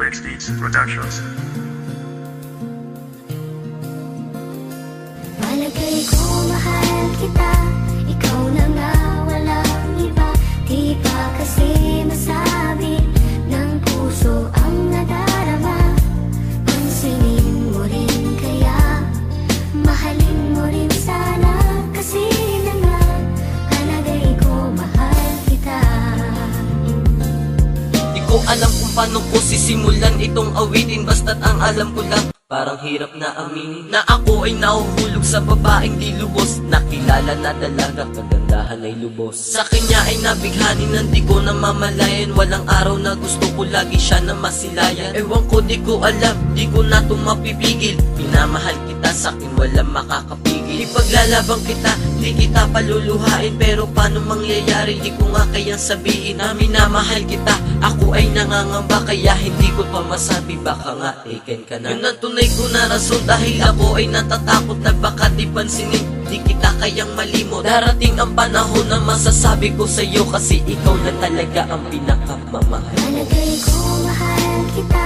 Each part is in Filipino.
Switch Beats Productions. Palagay ko mahal kita Ikaw na nga walang iba. Di pa kasi masabi Ng puso ang nadarama? Pansinin mo rin kaya Mahalin mo rin sana. Kasi na nga Palagay ko mahal kita. Di ko alam paano ko sisimulan itong awitin? Basta't ang alam ko lang Parang hirap na aminin Na ako ay nahuhulog sa babaeng di lubos. Nakilala na dalaga, kagandahan ay lubos. Sa kanya ay nabighani ng di ko namamalayan. Walang araw na gusto ko lagi siya na masilayan. Ewan ko di ko alam, di ko na to mapipigil. Minamahal kita sa akin walang makakapigil. Ipaglalabang kita, di kita paluluhain Pero paano mangyayari, di ko nga kayang sabihin Na minamahal kita, ako ay nangangamba Kaya hindi ko pa masabi, baka nga taken ka na. Yun ang tunay ko na rason dahil ako ay natatakot. Na baka di pansinin Di kita kayang malimot. Darating ang panahon na masasabi ko sa'yo Kasi ikaw na talaga ang pinakamamahal. Palagay ko mahal kita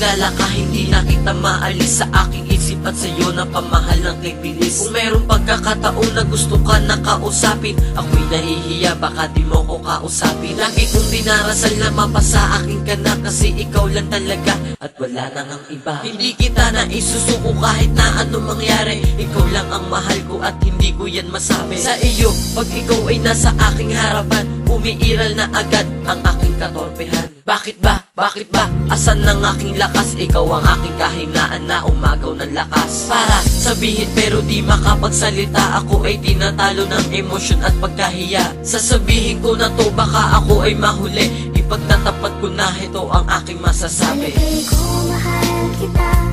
nang makilala ka, hindi na kita maalis sa aking isip at sa'yo na pamahal ng kay bilis. Kung mayroong pagkakataon na gusto ka nakausapin, ako'y nahihiya, baka di mo ko kausapin. Lagi kong dinarasal na mapasa akin ka na kasi ikaw lang talaga at wala nang ang iba. Hindi kita na isusuko kahit na ano mangyari, ikaw lang ang mahal ko at hindi ko yan masabi. Sa iyo, pag ikaw ay nasa aking harapan, umiiral na agad ang aking katorpehan. Bakit ba? Bakit ba? Asan ng aking lakas? Ikaw ang aking kahinaan na umagaw ng lakas. Para sabihin pero di makapagsalita. Ako ay tinatalo ng emosyon at pagkahiya. Sasabihin ko na to baka ako ay mahuli. Ipagtatapat ko na ito ang aking masasabi. Palagay ko mahal kita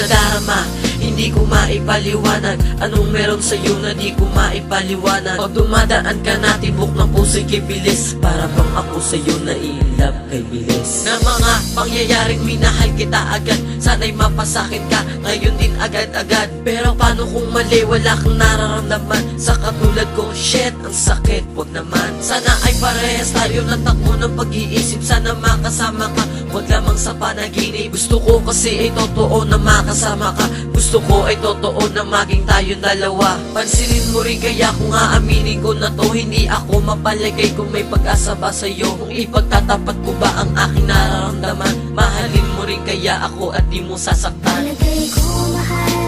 Ibang nadarama hindi ko maipaliwanag. Anong meron sa'yo na di ko maipaliwanag? Pag dumadaan ka na tibok ng puso'y kibilis Para bang ako sa'yo na love kay bilis? Na mga pangyayaring minahal kita agad. Sana'y mapasakin ka ngayon din agad-agad. Pero paano kung mali? Wala kang nararamdaman. Sa katulad ko shit ang sakit. Wag naman. Sana ay parehas tayo ng takbo ng pag-iisip. Sana makasama ka. Wag lamang sa panaginip. Gusto ko kasi ay totoo na makasama ka. Gusto ko ay totoo na maging tayong dalawa. Pansinin mo rin kaya kung aaminin ko na to Hindi ako mapalagay kung may pag-asa ba sa'yo. Kung ipagtatapat ko ba ang aking nararamdaman Mahalin mo rin kaya ako at di mo sasaktan. Palagay ko mahal